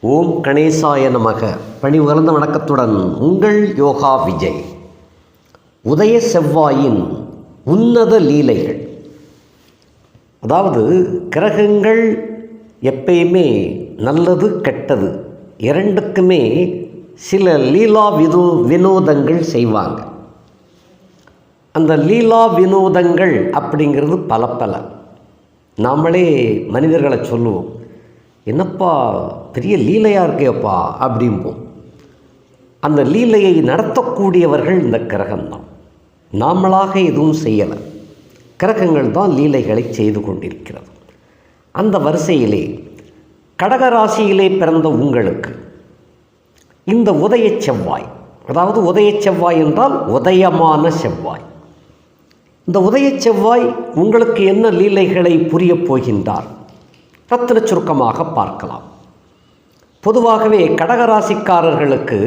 ஓம் கணேசாய நமக. பணி உகர்ந்த வணக்கத்துடன் உங்கள் யோகா விஜய். உதய செவ்வாயின் உன்னத லீலைகள். அதாவது கிரகங்கள் எப்பயுமே நல்லது கெட்டது இரண்டுக்குமே சில லீலா விதோ வினோதங்கள் செய்வாங்க. அந்த லீலா வினோதங்கள் அப்படிங்கிறது பல பல. நாமளே மனிதர்களை சொல்லுவோம். என்னப்பா பெரிய லீலையாக இருக்கேப்பா அப்படிம்போம் அந்த லீலையை நடத்தக்கூடியவர்கள் இந்த கிரகம்தான். நாமளாக எதுவும் செய்யலை. கிரகங்கள் தான் லீலைகளை செய்து கொண்டிருக்கிறது. அந்த வரிசையிலே கடகராசியிலே பிறந்த உங்களுக்கு இந்த உதய செவ்வாய் அதாவது உதய செவ்வாய் என்றால் உதயமான செவ்வாய். இந்த உதய செவ்வாய் உங்களுக்கு என்ன லீலைகளை புரியப் போகின்றார்? ரத்தின சுருக்கமாக பார்க்கலாம். பொதுவாகவே கடகராசிக்காரர்களுக்கு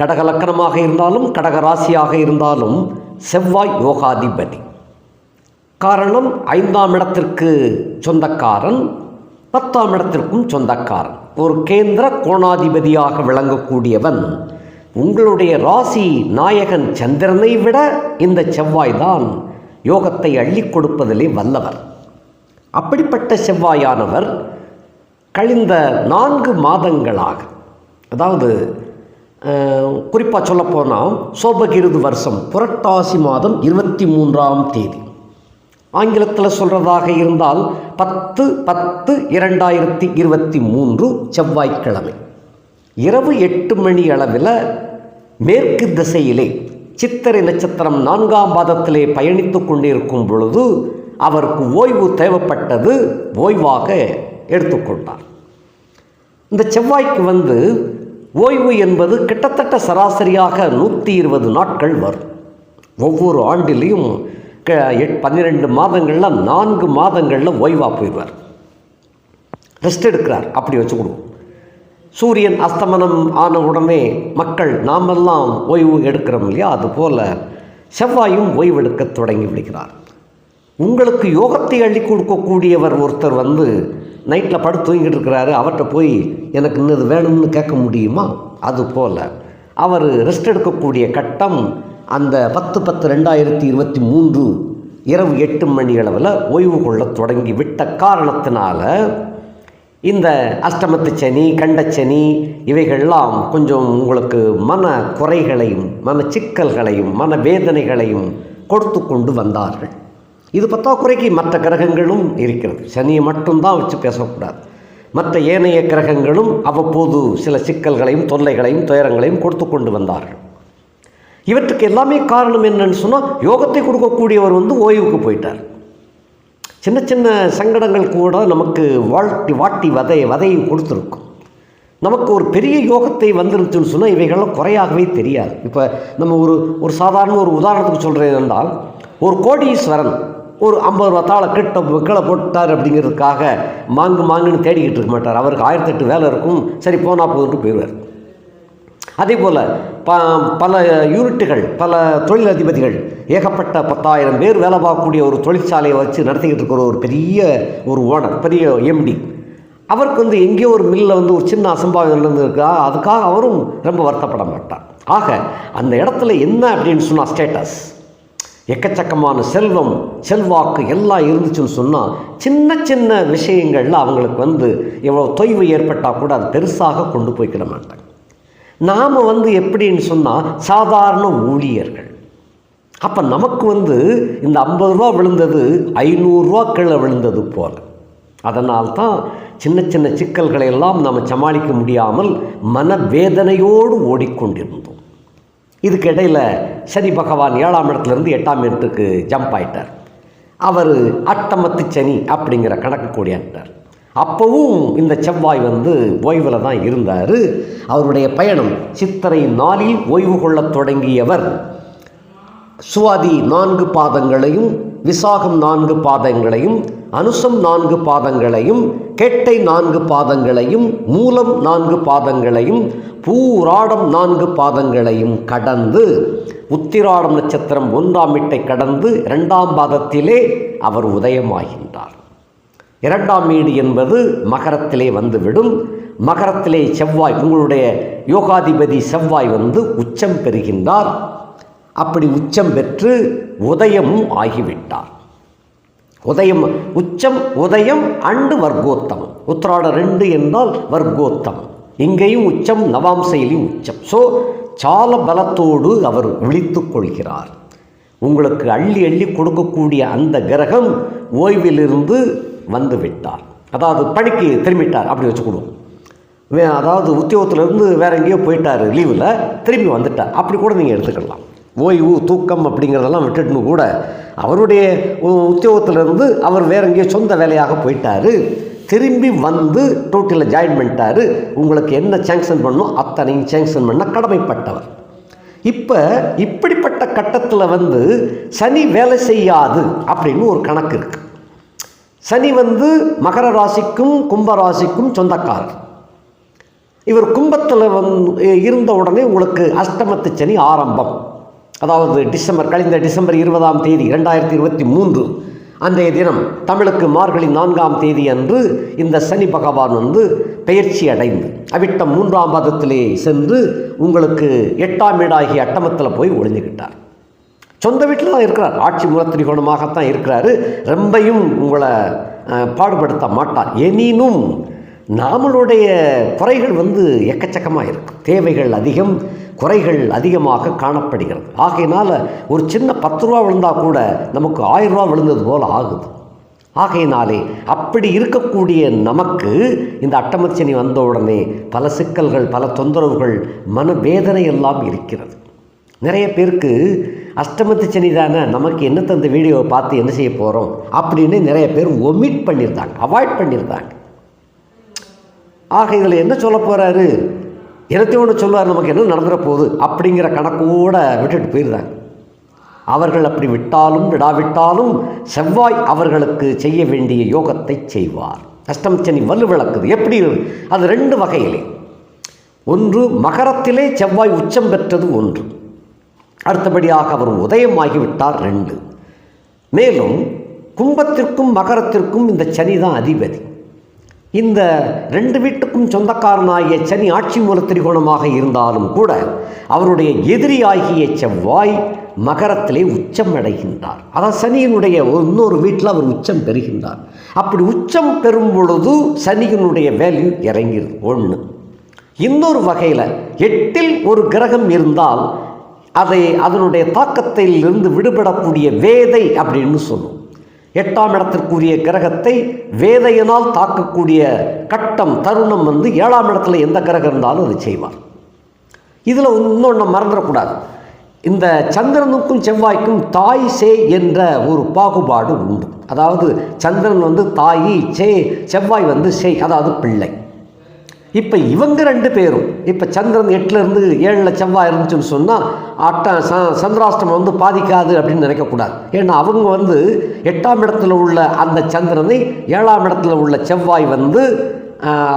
கடகலக்கணமாக இருந்தாலும் கடகராசியாக இருந்தாலும் செவ்வாய் யோகாதிபதி. காரணம் ஐந்தாம் இடத்திற்கு சொந்தக்காரன் பத்தாம் இடத்திற்கும் சொந்தக்காரன். ஒரு கேந்திர கோணாதிபதியாக விளங்கக்கூடியவன் உங்களுடைய ராசி நாயகன் சந்திரனை விட இந்த செவ்வாய் தான் யோகத்தை அள்ளி கொடுப்பதிலே வல்லவர். அப்படிப்பட்ட செவ்வாயானவர் கழிந்த நான்கு மாதங்களாக அதாவது குறிப்பாக சொல்லப்போனால் சோபகிருது வருஷம் புரட்டாசி மாதம் இருபத்தி மூன்றாம் தேதி. ஆங்கிலத்தில் சொல்கிறதாக இருந்தால் பத்து பத்து இரண்டாயிரத்தி இருபத்தி மூன்று செவ்வாய்க்கிழமை. இரவு எட்டு மணி அளவில் மேற்கு திசையிலே சித்திரை நட்சத்திரம் நான்காம் பாதத்திலே பயணித்து கொண்டிருக்கும் பொழுது அவருக்கு ஓய்வு தேவைப்பட்டது ஓய்வாக எடுத்துக்கொண்டார். இந்த செவ்வாய்க்கு வந்து ஓய்வு என்பது கிட்டத்தட்ட சராசரியாக நூற்றி இருபது நாட்கள் வரும். ஒவ்வொரு ஆண்டிலையும் க எட் பன்னிரெண்டு மாதங்களில் நான்கு மாதங்களில் ஓய்வாக போயிடுவார். ரெஸ்ட் எடுக்கிறார் அப்படி வச்சுக்கிடுவோம் சூரியன் அஸ்தமனம் ஆன உடனே மக்கள் நாமெல்லாம் ஓய்வு எடுக்கிறோம் இல்லையா? அதுபோல் செவ்வாயும் ஓய்வெடுக்க தொடங்கி விடுகிறார். உங்களுக்கு யோகத்தை அள்ளி கொடுக்கக்கூடியவர் ஒருத்தர் வந்து நைட்டில் படுத்து தூங்கிட்டு இருக்கிறாரு அவர்கிட்ட போய் எனக்கு இன்னது வேணும்னு கேட்க முடியுமா? அதுபோல் அவர் ரெஸ்ட் எடுக்கக்கூடிய கட்டம் அந்த பத்து பத்து ரெண்டாயிரத்தி இருபத்தி மூன்று இரவு எட்டு மணி அளவில் ஓய்வு கொள்ள தொடங்கி விட்ட காரணத்தினால இந்த அஷ்டமத்து சனி கண்டச்சனி இவைகள்லாம் கொஞ்சம் உங்களுக்கு மன குறைகளையும் மன சிக்கல்களையும் மன வேதனைகளையும் கொடுத்து கொண்டு வந்தார்கள். இது பற்றாக்குறைக்கு மற்ற கிரகங்களும் இருக்கிறது. சனியை மட்டும்தான் வச்சு பேசக்கூடாது. மற்ற ஏனைய கிரகங்களும் அவ்வப்போது சில சிக்கல்களையும் தொல்லைகளையும் துயரங்களையும் கொடுத்து கொண்டு வந்தார்கள். இவற்றுக்கு எல்லாமே காரணம் என்னன்னு சொன்னால் யோகத்தை கொடுக்கக்கூடியவர் வந்து ஓய்வுக்கு போயிட்டார். சின்ன சின்ன சங்கடங்கள் கூட நமக்கு வாழ்த்தி வாட்டி வதை வதையை கொடுத்துருக்கும். நமக்கு ஒரு பெரிய யோகத்தை வந்துருச்சுன்னு சொன்னால் இவைகள்லாம் குறையாகவே தெரியாது. இப்போ நம்ம ஒரு ஒரு சாதாரண ஒரு உதாரணத்துக்கு சொல்கிறேன் என்றால் ஒரு கோடீஸ்வரன் ஒரு ஐம்பது ரூபா தாளை கிட்ட கீழே போட்டார் அப்படிங்கிறதுக்காக மாங்கு மாங்குன்னு தேடிக்கிட்டு இருக்க மாட்டார். அவருக்கு ஆயிரத்தெட்டு வேலை இருக்கும். சரி போனால் போதுன்ட்டு போயிடுவார். அதே போல் ப பல யூனிட்டுகள் பல தொழிலதிபதிகள் ஏகப்பட்ட பத்தாயிரம் பேர் வேலை பார்க்கக்கூடிய ஒரு தொழிற்சாலையை வச்சு நடத்திக்கிட்டு இருக்கிற ஒரு பெரிய ஒரு ஓனர் பெரிய எம்டி அவருக்கு வந்து எங்கேயோ ஒரு மில்லில் வந்து ஒரு சின்ன அசம்பாவிதம் இருந்திருக்கா அதுக்காக அவரும் ரொம்ப வருத்தப்பட மாட்டார். ஆக அந்த இடத்துல என்ன அப்படின்னு சொன்னால் ஸ்டேட்டஸ் எக்கச்சக்கமான செல்வம் செல்வாக்கு எல்லாம் இருந்துச்சுன்னு சொன்னால் சின்ன சின்ன விஷயங்களில் அவங்களுக்கு வந்து எவ்வளோ தொய்வு ஏற்பட்டால் கூட அது பெருசாக கொண்டு போய்க்கிட மாட்டாங்க. நாம் வந்து எப்படின்னு சொன்னால் சாதாரண ஊழியர்கள். அப்போ நமக்கு வந்து இந்த ஐம்பது ரூபா விழுந்தது ஐநூறுரூவா கீழே விழுந்தது போல். அதனால்தான் சின்ன சின்ன சிக்கல்களை எல்லாம் நம்ம சமாளிக்க முடியாமல் மனவேதனையோடு ஓடிக்கொண்டிருந்தோம். இதுக்கு இடையில் சனி பகவான் ஏழாம் இடத்துலேருந்து எட்டாம் இடத்துக்கு ஜம்ப் ஆயிட்டார். அவர் அட்டமத்து சனி அப்படிங்கிற கணக்கு கூடியாட்டார் அப்போவும் இந்த செவ்வாய் வந்து ஓய்வில் தான் இருந்தார். அவருடைய பயணம் சித்திரை நாளில் ஓய்வு கொள்ளத் தொடங்கியவர் சுவாதி நான்கு பாதங்களையும் விசாகம் நான்கு பாதங்களையும் அனுசம் நான்கு பாதங்களையும் கெட்டை நான்கு பாதங்களையும் மூலம் நான்கு பாதங்களையும் பூராடம் நான்கு பாதங்களையும் கடந்து உத்திராடம் நட்சத்திரம் ஒன்றாம் வீட்டை கடந்து இரண்டாம் பாதத்திலே அவர் உதயமாகின்றார். இரண்டாம் வீடு என்பது மகரத்திலே வந்துவிடும். மகரத்திலே செவ்வாய் உங்களுடைய யோகாதிபதி செவ்வாய் வந்து உச்சம் பெறுகின்றார். அப்படி உச்சம் பெற்று உதயமும் ஆகிவிட்டார். உதயம் உச்சம் உதயம் அண்டு வர்க்கோத்தம். உத்திராட ரெண்டு என்றால் வர்க்கோத்தம். இங்கேயும் உச்சம் நவாம்சையிலையும் உச்சம். ஸோ சால பலத்தோடு அவர் விழித்து கொள்கிறார். உங்களுக்கு அள்ளி அள்ளி கொடுக்கக்கூடிய அந்த கிரகம் ஓய்விலிருந்து வந்து விட்டார் அதாவது பணிக்கு திரும்பிட்டார் அப்படி வச்சுக்கணும். அதாவது உத்தியோகத்திலேருந்து வேற எங்கேயோ போயிட்டார் லீவில் திரும்பி வந்துட்டார். அப்படி கூட நீங்கள் எடுத்துக்கலாம். ஓய்வு தூக்கம் அப்படிங்கிறதெல்லாம் விட்டுட்டுன்னு கூட அவருடைய உத்தியோகத்திலிருந்து அவர் வேற எங்கேயோ சொந்த வேலையாக போயிட்டாரு. திரும்பி வந்து டோட்டலில் ஜாயின் பண்ணிட்டாரு. உங்களுக்கு என்ன சேங்ஷன் பண்ணணும் அத்தனையும் சேங்ஷன் பண்ண கடமைப்பட்டவர். இப்போ இப்படிப்பட்ட கட்டத்தில் வந்து சனி வேலை செய்யாது அப்படின்னு ஒரு கணக்கு இருக்குது சனி வந்து மகர ராசிக்கும் கும்ப ராசிக்கும் சொந்தக்காரர். இவர் கும்பத்தில் வந்து இருந்த உடனே உங்களுக்கு அஷ்டமத்து சனி ஆரம்பம். அதாவது டிசம்பர் கழிந்த டிசம்பர் இருபதாம் தேதி ரெண்டாயிரத்தி இருபத்தி மூன்று அன்றைய தினம் தமிழுக்கு மார்கழி நான்காம் தேதி அன்று இந்த சனி பகவான் வந்து பெயர்ச்சி அடைந்து அவிட்டம் மூன்றாம் பாதத்திலே சென்று உங்களுக்கு எட்டாம் வீடாகிய அட்டமத்தில் போய் ஒளிஞ்சுக்கிட்டார் சொந்த வீட்டில் தான் இருக்கிறார். ஆட்சி மூலத்திரிகோணமாகத்தான் இருக்கிறாரு. ரொம்பையும் உங்களை பாடுபடுத்த மாட்டார். எனினும் நாமளுடைய குறைகள் வந்து எக்கச்சக்கமாக இருக்கும் தேவைகள் அதிகம் குறைகள் அதிகமாக காணப்படுகிறது. ஆகையினால் ஒரு சின்ன பத்து ரூபா விழுந்தால் கூட நமக்கு ஆயிரம் ரூபா விழுந்தது போல் ஆகுது. ஆகையினாலே அப்படி இருக்கக்கூடிய நமக்கு இந்த அட்டமச்சனி வந்த உடனே பல சிக்கல்கள் பல தொந்தரவுகள் மனவேதனை எல்லாம் இருக்கிறது. நிறைய பேருக்கு அஷ்டமத்து சனி தானே நமக்கு என்ன தந்த வீடியோவை பார்த்து என்ன செய்ய போகிறோம் அப்படின்னு நிறைய பேர் ஒமிட் பண்ணியிருந்தாங்க அவாய்ட் பண்ணியிருந்தாங்க. ஆக இதில் என்ன சொல்ல போகிறாரு என்னத்தையும் ஒன்று சொல்லுவார் நமக்கு என்ன நடந்துட போகுது? அப்படிங்கிற கணக்கோட விட்டுட்டு போயிடுறாங்க அவர்கள் அப்படி விட்டாலும் விடாவிட்டாலும் செவ்வாய் அவர்களுக்கு செய்ய வேண்டிய யோகத்தை செய்வார். அஷ்டம் சனி வலு விளக்குது. எப்படி? அது ரெண்டு வகையிலே. ஒன்று மகரத்திலே செவ்வாய் உச்சம் பெற்றது ஒன்று. அடுத்தபடியாக அவர் உதயமாகிவிட்டார் ரெண்டு. மேலும் கும்பத்திற்கும் மகரத்திற்கும் இந்த சனி தான் அதிபதி. இந்த ரெண்டு வீட்டுக்கும் சொந்தக்காரனாகிய சனி ஆட்சி மூல திரிகோணமாக இருந்தாலும் கூட அவருடைய எதிரியாகிய செவ்வாய் மகரத்திலே உச்சம் அடைகின்றார். அதான் சனியினுடைய இன்னொரு வீட்டில் அவர் உச்சம் பெறுகின்றார். அப்படி உச்சம் பெறும் பொழுது சனியினுடைய வேல்யூ இறங்கிடுது ஒன்று இன்னொரு வகையில் எட்டில் ஒரு கிரகம் இருந்தால் அதை அதனுடைய தாக்கத்தில் இருந்து விடுபடக்கூடிய வேதை அப்படின்னு சொல்லும் எட்டாம் இடத்திற்குரிய கிரகத்தை வேதையினால் தாக்கக்கூடிய கட்டம் தருணம் வந்து ஏழாம் இடத்துல எந்த கிரகம் இருந்தாலும் அது செய்வார். இதில் இன்னொன்று மறந்துடக்கூடாது. இந்த சந்திரனுக்கும் செவ்வாய்க்கும் தாய் சே என்ற ஒரு பாகுபாடு உண்டு. அதாவது சந்திரன் வந்து தாயி சே செவ்வாய் வந்து சே அதாவது பிள்ளை. இப்போ இவங்க ரெண்டு பேரும் இப்போ சந்திரன் எட்டுலேருந்து ஏழில் செவ்வாய் இருந்துச்சுன்னு சொன்னால் அட்ட ச சந்திராஷ்டமம் வந்து பாதிக்காது அப்படின்னு நினைக்கக்கூடாது. ஏன்னா அவங்க வந்து எட்டாம் இடத்துல உள்ள அந்த சந்திரனை ஏழாம் இடத்துல உள்ள செவ்வாய் வந்து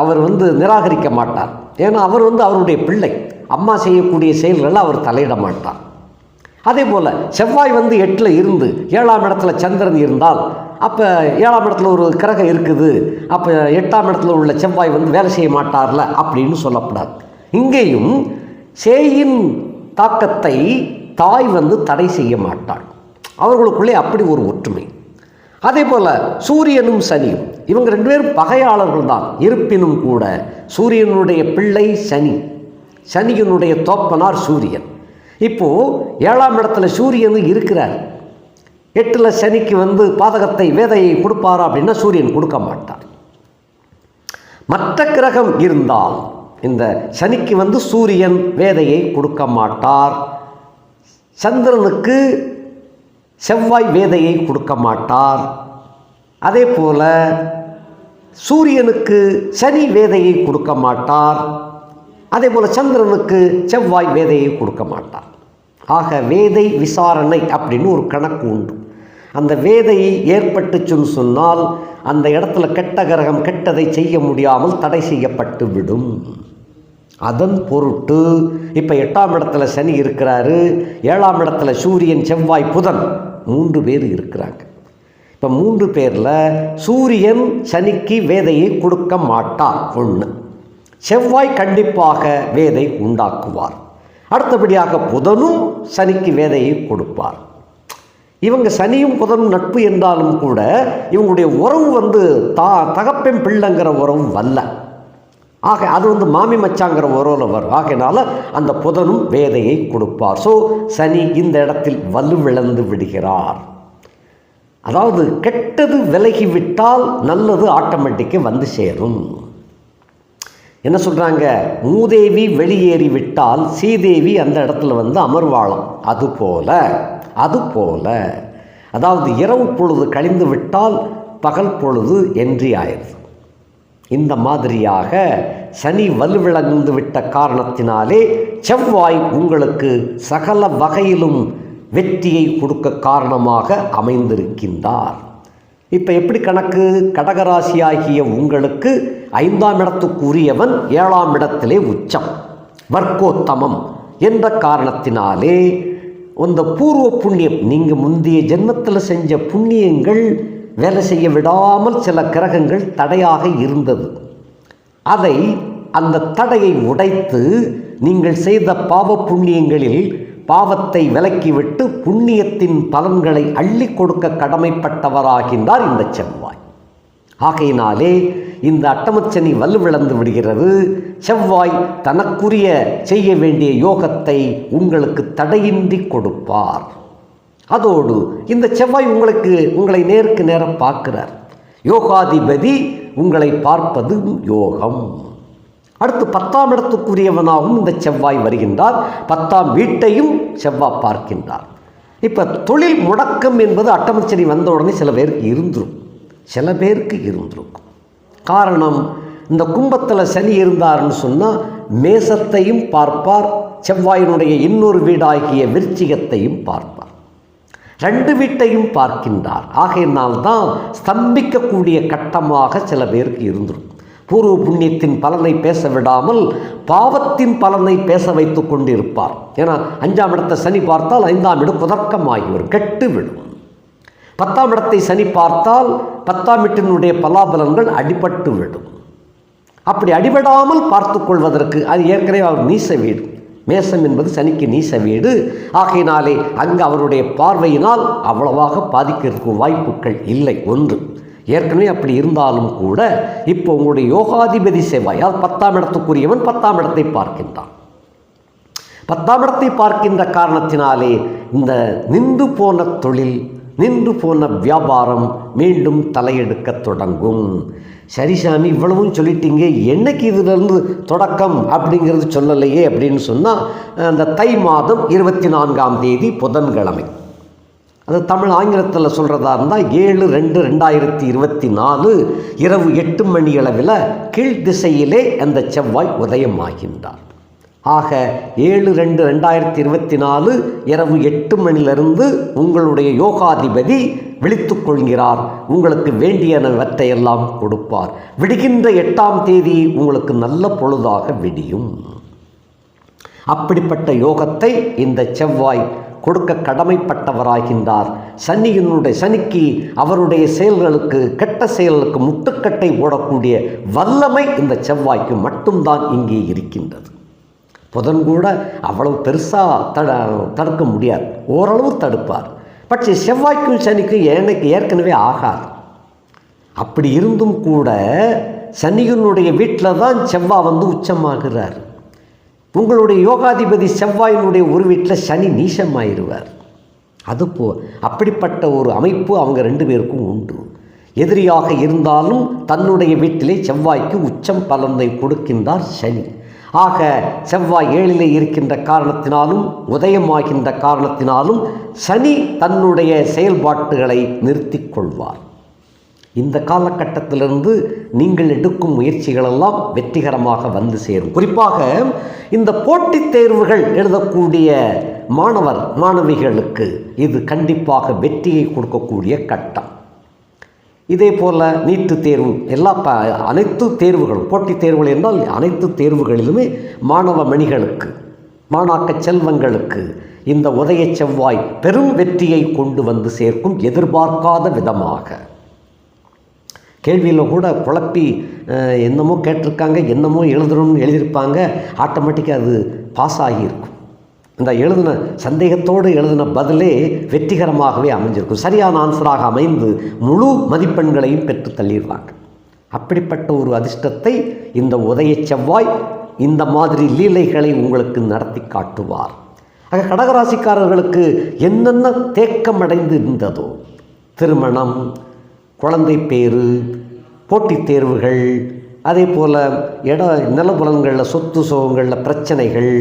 அவர் வந்து நிராகரிக்க மாட்டார். ஏன்னா அவர் வந்து அவருடைய பிள்ளை. அம்மா செய்யக்கூடிய செயல்களில் அவர் தலையிட மாட்டார். அதே போல் செவ்வாய் வந்து எட்டில் இருந்து ஏழாம் இடத்துல சந்திரன் இருந்தால் அப்போ ஏழாம் இடத்துல ஒரு கிரகம் இருக்குது. அப்போ எட்டாம் இடத்துல உள்ள செவ்வாய் வந்து வேலை செய்ய மாட்டார்ல அப்படின்னு சொல்லப்படாது. இங்கேயும் சேயின் தாக்கத்தை தாய் வந்து தடை செய்ய மாட்டாள். அவர்களுக்குள்ளே அப்படி ஒரு ஒற்றுமை. அதே போல் சூரியனும் சனியும் இவங்க ரெண்டு பேரும் பகையாளர்கள் தான். இருப்பினும் கூட சூரியனுடைய பிள்ளை சனி சனியினுடைய தோப்பனார் சூரியன். இப்போது ஏழாம் இடத்துல சூரியன் இருக்கிறார். எட்டில் சனிக்கு வந்து பாதகத்தை வேதையை கொடுப்பாரா அப்படின்னா சூரியன் கொடுக்க மாட்டார். மற்ற கிரகம் இருந்தால் இந்த சனிக்கு வந்து சூரியன் வேதையை கொடுக்க மாட்டார். சந்திரனுக்கு செவ்வாய் வேதையை கொடுக்க மாட்டார். அதே போல் சூரியனுக்கு சனி வேதையை கொடுக்க மாட்டார். அதே போல் சந்திரனுக்கு செவ்வாய் வேதையை கொடுக்க மாட்டார். ஆக வேதை விசாரணை அப்படின்னு ஒரு கணக்கு உண்டு. அந்த வேதை ஏற்பட்டுச்சுன்னு சொன்னால் அந்த இடத்துல கெட்ட கிரகம் கெட்டதை செய்ய முடியாமல் தடை செய்யப்பட்டு விடும். அதன் பொருட்டு இப்போ எட்டாம் இடத்துல சனி இருக்கிறாரு ஏழாம் இடத்துல சூரியன் செவ்வாய் புதன் மூன்று பேர் இருக்கிறாங்க. இப்போ மூன்று பேரில் சூரியன் சனிக்கு வேதையை கொடுக்க மாட்டார். ஒன்று செவ்வாய் கண்டிப்பாக வேதை உண்டாக்குவார். அடுத்தபடியாக புதனும் சனிக்கு வேதையை கொடுப்பார். இவங்க சனியும் புதனும் நட்பு என்றாலும் கூட இவங்களுடைய உறவு வந்து தா தகப்பெண் பிள்ளைங்கிற உறவு வல்ல. ஆக அது வந்து மாமி மச்சாங்கிற உறவில் வரும். ஆகையினால அந்த புதனும் வேதையை கொடுப்பார். ஸோ சனி இந்த இடத்தில் வலுவிழந்து விடுகிறார். அதாவது கெட்டது விலகி விட்டால் நல்லது ஆட்டோமேட்டிக்காக வந்து சேரும். என்ன சொல்கிறாங்க மூதேவி வெளியேறி விட்டால் சீதேவி அந்த இடத்துல வந்து அமர்வாளாம். அதுபோல அதுபோல அதாவது இரவு பொழுது கழிந்து விட்டால் பகல் பொழுது என்றி ஆயிடுது இந்த மாதிரியாக சனி வலுவிழந்து விட்ட காரணத்தினாலே செவ்வாய் உங்களுக்கு சகல வகையிலும் வெற்றியை கொடுக்க காரணமாக அமைந்திருக்கின்றார். இப்போ எப்படி கணக்கு? கடகராசியாகிய உங்களுக்கு ஐந்தாம் இடத்துக்குரியவன் ஏழாம் இடத்திலே உச்சம் வர்க்கோத்தமம் என்ற காரணத்தினாலே அந்த பூர்வ புண்ணியம் நீங்கள் முந்தைய ஜென்மத்தில் செஞ்ச புண்ணியங்கள் வேலை செய்ய விடாமல் சில கிரகங்கள் தடையாக இருந்தது. அதை அந்த தடையை உடைத்து நீங்கள் செய்த பாவ புண்ணியங்களில் பாவத்தை விலக்கிவிட்டு புண்ணியத்தின் பலன்களை அள்ளி கொடுக்க கடமைப்பட்டவராகின்றார் இந்த செவ்வாய். ஆகையினாலே இந்த அட்டமச்சனி வலுவிழந்து விடுகிறது. செவ்வாய் தனக்குரிய செய்ய வேண்டிய யோகத்தை உங்களுக்கு தடையின்றி கொடுப்பார். அதோடு இந்த செவ்வாய் உங்களுக்கு உங்களை நேருக்கு நேரம் பார்க்கிறார். யோகாதிபதி உங்களை பார்ப்பது யோகம். அடுத்து பத்தாம் இடத்துக்குரியவனாகவும் இந்த செவ்வாய் வருகின்றார். பத்தாம் வீட்டையும் செவ்வாய் பார்க்கின்றார். இப்போ தொழில் முடக்கம் என்பது அட்டமச்சனி வந்த உடனே சில பேருக்கு இருந்துரும் சில பேருக்கு இருந்திருக்கும். காரணம் இந்த கும்பத்தில் சனி இருந்தார்னு சொன்னால் மேசத்தையும் பார்ப்பார் செவ்வாயினுடைய இன்னொரு வீடாகிய விருச்சிகத்தையும் பார்ப்பார். ரெண்டு வீட்டையும் பார்க்கின்றார். ஆகையினால்தான் ஸ்தம்பிக்கக்கூடிய கட்டமாக சில பேருக்கு இருந்திருக்கும். பூர்வ புண்ணியத்தின் பலனை பேச விடாமல் பாவத்தின் பலனை பேச வைத்து கொண்டிருப்பார். ஏன்னா அஞ்சாம் இடத்தை சனி பார்த்தால் ஐந்தாம் இடம் குதர்க்கமாகி வரும் கெட்டு விடும் பத்தாம் இடத்தை சனி பார்த்தால் பத்தாம் இட்டினுடைய பலாபலங்கள் அடிபட்டு விடும் அப்படி அடிபடாமல் பார்த்து கொள்வதற்கு அது ஏற்கனவே அவர் நீச வீடு. மேசம் என்பது சனிக்கு நீச வீடு. ஆகையினாலே அங்கு அவருடைய பார்வையினால் அவ்வளவாக பாதிக்கிறதுக்கு வாய்ப்புகள் இல்லை. ஒன்று ஏற்கனவே அப்படி இருந்தாலும் கூட இப்போ உங்களுடைய யோகாதிபதி செவ்வாய் அதாவது பத்தாம் இடத்துக்குரியவன் பத்தாம் இடத்தை பார்க்கின்றான். பத்தாம் இடத்தை பார்க்கின்ற காரணத்தினாலே இந்த நின்று போன தொழில் நின்று போன வியாபாரம் மீண்டும் தலையெடுக்கத் தொடங்கும். சரி சாமி இவ்வளவும் சொல்லிட்டீங்க என்னைக்கு இதிலிருந்து தொடக்கம் அப்படிங்கிறது சொல்லலையே அப்படின்னு சொன்னால் அந்த தை மாதம் இருபத்தி நான்காம் தேதி புதன்கிழமை. அது தமிழ் ஆங்கிலத்தில் சொல்கிறதா இருந்தால் ஏழு ரெண்டு ரெண்டாயிரத்தி இருபத்தி நாலு இரவு எட்டு மணி அளவில் கீழ் திசையிலே அந்த செவ்வாய் உதயமாகின்றார். ஆக ஏழு ரெண்டு ரெண்டாயிரத்தி இருபத்தி நாலு இரவு எட்டு மணிலிருந்து உங்களுடைய யோகாதிபதி விழித்து கொள்கிறார். உங்களுக்கு வேண்டியனவற்றையெல்லாம் கொடுப்பார். விடுகின்ற எட்டாம் தேதி உங்களுக்கு நல்ல பொழுதாக விடியும். அப்படிப்பட்ட யோகத்தை இந்த செவ்வாய் கொடுக்க கடமைப்பட்டவராகின்றார். சனியினுடைய சனிக்கு அவருடைய செயல்களுக்கு கெட்ட செயல்களுக்கு முட்டுக்கட்டை ஓடக்கூடிய வல்லமை இந்த செவ்வாய்க்கு மட்டும்தான் இங்கே இருக்கின்றது. புதன் கூட அவ்வளவு பெருசாக தட தடுக்க முடியாது. ஓரளவு தடுப்பார். பட் செவ்வாய்க்கும் சனிக்கும் எனக்கு ஏற்கனவே ஆகாது. அப்படி இருந்தும் கூட சனியினுடைய வீட்டில் தான் செவ்வாய் வந்து உச்சமாகிறார். உங்களுடைய யோகாதிபதி செவ்வாயினுடைய ஒரு வீட்டில் சனி நீசமாயிருவார். அது போ அப்படிப்பட்ட ஒரு அமைப்பு அவங்க ரெண்டு பேருக்கும் உண்டு. எதிரியாக இருந்தாலும் தன்னுடைய வீட்டிலே செவ்வாய்க்கு உச்சம் பலனை கொடுக்கின்றார் சனி. ஆக செவ்வாய் ஏழிலே இருக்கின்ற காரணத்தினாலும் உதயமாகின்ற காரணத்தினாலும் சனி தன்னுடைய செயல்பாட்டுகளை நிறுத்திக் கொள்வார். இந்த காலகட்டத்திலிருந்து நீங்கள் எடுக்கும் முயற்சிகளெல்லாம் வெற்றிகரமாக வந்து சேரும். குறிப்பாக இந்த போட்டித் தேர்வுகள் எழுதக்கூடிய மாணவர் மாணவிகளுக்கு இது கண்டிப்பாக வெற்றியை கொடுக்கக்கூடிய கட்டம். இதே போல் நீட்டு தேர்வு எல்லா ப அனைத்து தேர்வுகளும் போட்டித் தேர்வுகள் என்றால் அனைத்து தேர்வுகளிலுமே மாணவ மணிகளுக்கு மாணாக்க செல்வங்களுக்கு இந்த உதய செவ்வாய் பெரும் வெற்றியை கொண்டு வந்து சேர்க்கும் எதிர்பார்க்காத விதமாக. கேள்வியில் கூட குழப்பி என்னமோ கேட்டிருக்காங்க என்னமோ எழுதணும்னு எழுதியிருப்பாங்க ஆட்டோமேட்டிக்காக அது பாஸ் ஆகியிருக்கும். இந்த எழுதின சந்தேகத்தோடு எழுதின பதிலே வெற்றிகரமாகவே அமைஞ்சிருக்கும். சரியான ஆன்சராக அமைந்து முழு மதிப்பெண்களையும் பெற்று தள்ளிடுவாங்க அப்படிப்பட்ட ஒரு அதிர்ஷ்டத்தை இந்த உதய செவ்வாய் இந்த மாதிரி லீலைகளை உங்களுக்கு நடத்தி காட்டுவார். ஆக கடகராசிக்காரர்களுக்கு என்னென்ன தேக்கமடைந்து இருந்ததோ திருமணம் குழந்தை பேரு போட்டித் தேர்வுகள் அதே போல் இட நிலபுலன்களில் சொத்து சுகங்களில் பிரச்சனைகள்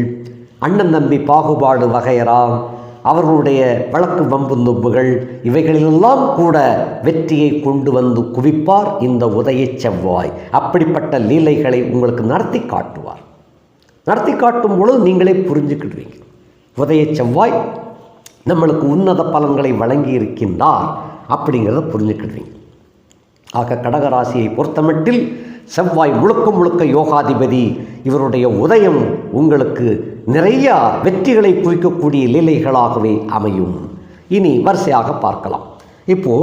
அண்ணன் தம்பி பாகுபாடு வகையறா அவர்களுடைய வழக்கு வம்பு நொம்புகள் இவைகளிலெல்லாம் கூட வெற்றியை கொண்டு வந்து குவிப்பார் இந்த உதய செவ்வாய். அப்படிப்பட்ட லீலைகளை உங்களுக்கு நடத்தி காட்டுவார். நடத்தி காட்டும் பொழுது நீங்களே புரிஞ்சுக்கிடுவீங்க. உதய செவ்வாய் நம்மளுக்கு உன்னத பலன்களை வழங்கி இருக்கின்றார் அப்படிங்கிறத புரிஞ்சுக்கிடுவீங்க. ஆக கடகராசியை பொறுத்தமட்டில் செவ்வாய் முழுக்க முழுக்க யோகாதிபதி. இவருடைய உதயம் உங்களுக்கு நிறைய வெற்றிகளை குறிக்கக்கூடிய லீலைகளாகவே அமையும். இனி வரிசையாக பார்க்கலாம். இப்போ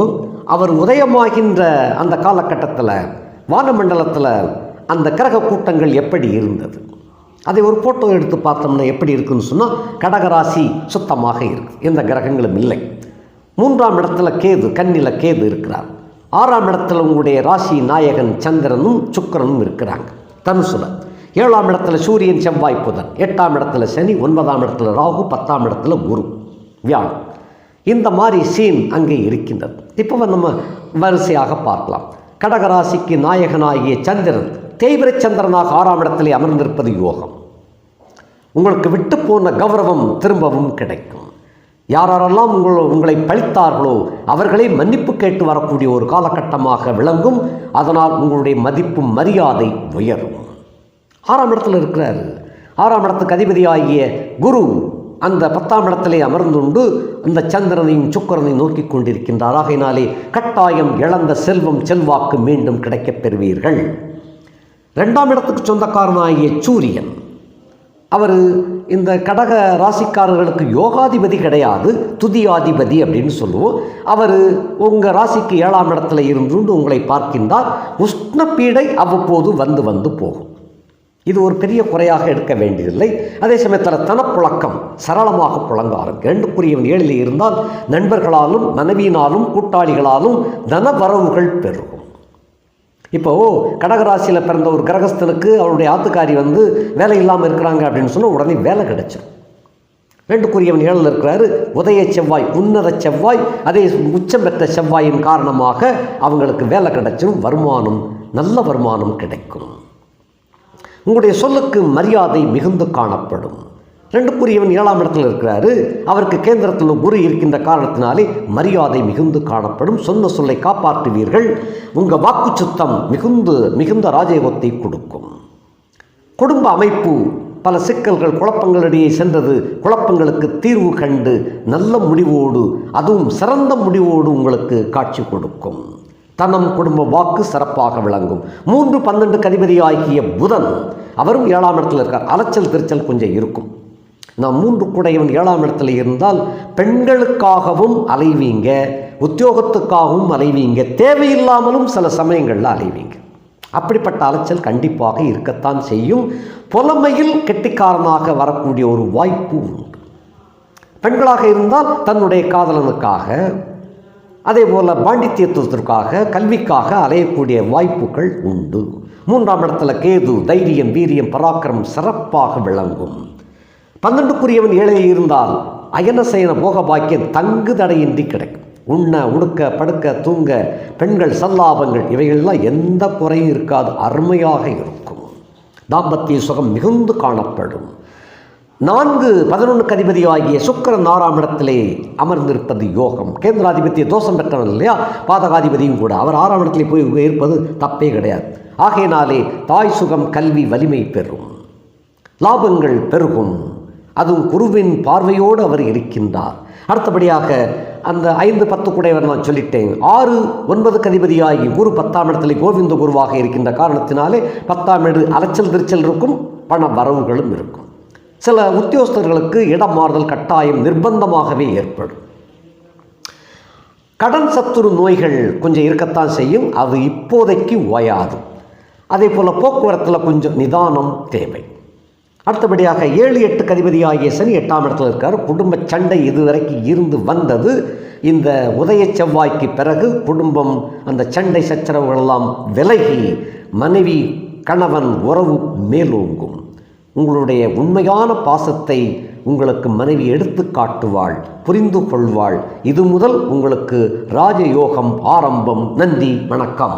அவர் உதயமாகின்ற அந்த காலகட்டத்தில் வானமண்டலத்தில் அந்த கிரக கூட்டங்கள் எப்படி இருந்தது? அதை ஒரு ஃபோட்டோ எடுத்து பார்த்தோம்னா எப்படி இருக்குன்னு சொன்னால் கடகராசி சுத்தமாக இருக்குது எந்த கிரகங்களும் இல்லை. மூன்றாம் இடத்துல கேது கண்ணில் கேது இருக்கிறார். ஆறாம் இடத்துல உங்களுடைய ராசி நாயகன் சந்திரனும் சுக்கிரனும் இருக்கிறாங்க. தனுசுல. ஏழாம் இடத்துல சூரியன் செவ்வாய் புதன். எட்டாம் இடத்துல சனி ஒன்பதாம் இடத்துல ராகு பத்தாம் இடத்துல குரு. வியாழன். இந்த மாதிரி சீன் அங்கே இருக்கின்றது. இப்போ நம்ம வரிசையாக பார்க்கலாம். கடகராசிக்கு நாயகனாகிய சந்திரன் தேய்பிர சந்திரனாக ஆறாம் இடத்திலே அமர்ந்திருப்பது யோகம். உங்களுக்கு விட்டு போன கௌரவம் திரும்பவும் கிடைக்கும். யாரெல்லாம் உங்கள் உங்களை பழித்தார்களோ அவர்களே மன்னிப்பு கேட்டு வரக்கூடிய ஒரு காலகட்டமாக விளங்கும். அதனால் உங்களுடைய மதிப்பும் மரியாதை உயரும். ஆறாம் இடத்தில் இருக்கிறார். ஆறாம் இடத்துக்கு அதிபதியாகிய குரு அந்த பத்தாம் இடத்திலே அமர்ந்துண்டு அந்த சந்திரனையும் சுக்கரனையும் நோக்கி கொண்டிருக்கின்றார். ஆகையினாலே கட்டாயம் இழந்த செல்வம் செல்வாக்கு மீண்டும் கிடைக்கப் பெறுவீர்கள். ரெண்டாம் இடத்துக்கு சொந்தக்காரனாகிய சூரியன். அவர் இந்த கடக ராசிக்காரர்களுக்கு யோகாதிபதி கிடையாது துதியாதிபதி அப்படின்னு சொல்லுவோம். அவர் உங்கள் ராசிக்கு ஏழாம் இடத்துல இருந்து உங்களை பார்க்கின்றார். உஷ்ண பீடை அவ்வப்போது வந்து வந்து போகும். இது ஒரு பெரிய குறையாக எடுக்க வேண்டியதில்லை. அதே சமயத்தில் தனப்புழக்கம் சரளமாக புழங்க ஆரம்பிக்கும் ரெண்டுக்குரியவன் ஏழில் இருந்தால் நண்பர்களாலும் மனைவியினாலும் கூட்டாளிகளாலும் தன வரவுகள் பெருகும். இப்போ கடகராசியில் பிறந்த ஒரு கிரகஸ்தனுக்கு அவருடைய ஆத்துக்காரி வந்து வேலை இல்லாமல் இருக்கிறாங்க அப்படின்னு சொன்னால் உடனே வேலை கிடைச்சிடும் ரெண்டுக்குரியவன் ஏழில் இருக்கிறாரு உதய செவ்வாய் உன்னத செவ்வாய் அதே உச்சம் பெற்ற செவ்வாயின் காரணமாக அவங்களுக்கு வேலை கிடைச்சிடும் வருமானம் நல்ல வருமானம் கிடைக்கும். உங்களுடைய சொல்லுக்கு மரியாதை மிகுந்து காணப்படும். ரெண்டுக்குரியவன் ஏழாம் இடத்தில் இருக்கிறாரு. அவருக்கு கேந்திரத்தில் குரு இருக்கின்ற காரணத்தினாலே மரியாதை மிகுந்து காணப்படும். சொன்ன சொல்லை காப்பாற்றுவீர்கள். உங்கள் வாக்கு சுத்தம் மிகுந்து மிகுந்த ராஜயோகத்தை கொடுக்கும். குடும்ப அமைப்பு பல சிக்கல்கள் குழப்பங்களிடையே சென்றது. குழப்பங்களுக்கு தீர்வு கண்டு நல்ல முடிவோடு அதுவும் சிறந்த முடிவோடு உங்களுக்கு காட்சி கொடுக்கும். தனம் குடும்ப வாக்கு சிறப்பாக விளங்கும். மூன்று பன்னெண்டு கதிபதி ஆகிய புதன் அவரும் ஏழாம் இடத்தில் இருக்கார். அலைச்சல் திருச்சல் கொஞ்சம் இருக்கும். நான் மூன்று குடையவன் ஏழாம் இடத்துல இருந்தால் பெண்களுக்காகவும் அலைவீங்க உத்தியோகத்துக்காகவும் அலைவீங்க தேவையில்லாமலும் சில சமயங்களில் அலைவீங்க. அப்படிப்பட்ட அலைச்சல் கண்டிப்பாக இருக்கத்தான் செய்யும். புலமையில் கெட்டிக்காரனாக வரக்கூடிய ஒரு வாய்ப்பு உண்டு. பெண்களாக இருந்தால் தன்னுடைய காதலனுக்காக அதே போல் பாண்டித்யத்துவத்திற்காக கல்விக்காக அலையக்கூடிய வாய்ப்புகள் உண்டு. மூன்றாம் இடத்துல கேது தைரியம் வீரியம் பராக்கிரமம் சிறப்பாக விளங்கும். பன்னெண்டுக்குரியவன் ஏழை இருந்தால் அயனசயன போக பாக்கியம் தங்கு தடையின்றி கிடைக்கும். உண்ண உடுக்க படுக்க தூங்க பெண்கள் சல்லாபங்கள் இவைகள்லாம் எந்த குறையும் இருக்காது அருமையாக இருக்கும். தாம்பத்திய சுகம் மிகுந்து காணப்படும். நான்கு பதினொன்றுக்கு அதிபதி ஆகிய சுக்கரன் ஆறாம் இடத்திலே அமர்ந்திருப்பது யோகம். கேந்திராதிபத்திய தோஷம் பெற்றவன் இல்லையா? பாதகாதிபதியும் கூட. அவர் ஆறாம் இடத்திலே போய் இருப்பது தப்பே கிடையாது. ஆகையினாலே தாய் சுகம் கல்வி வலிமை பெறும். லாபங்கள் பெருகும். அதுவும் குருவின் பார்வையோடு அவர் இருக்கின்றார். அடுத்தபடியாக அந்த ஐந்து பத்து குடையவர் நான் சொல்லிட்டேன். ஆறு ஒன்பது கதிபதியாகி குரு பத்தாம் இடத்துல கோவிந்த குருவாக இருக்கின்ற காரணத்தினாலே பத்தாம் இடு அலைச்சல் திருச்சல் இருக்கும் பண வரவுகளும் இருக்கும். சில உத்தியோகஸ்தர்களுக்கு இடம் மாறுதல் கட்டாயம் நிர்பந்தமாகவே ஏற்படும். கடன் சத்துரு நோய்கள் கொஞ்சம் இருக்கத்தான் செய்யும் அது இப்போதைக்கு ஓயாது. அதே போல் போக்குவரத்தில் கொஞ்சம் நிதானம் தேவை. அடுத்தபடியாக ஏழு எட்டு கதிபதியாகிய சனி எட்டாம் இடத்துல இருக்கார். குடும்ப சண்டை இதுவரைக்கும் இருந்து வந்தது. இந்த உதய செவ்வாய்க்கு பிறகு குடும்பம் அந்த சண்டை சச்சரவுகளெல்லாம் விலகி மனைவி கணவன் உறவு மேலோங்கும். உங்களுடைய உண்மையான பாசத்தை உங்களுக்கு மனைவி எடுத்து காட்டுவாள் புரிந்து கொள்வாள். இது முதல் உங்களுக்கு ராஜயோகம் ஆரம்பம். நன்றி வணக்கம்.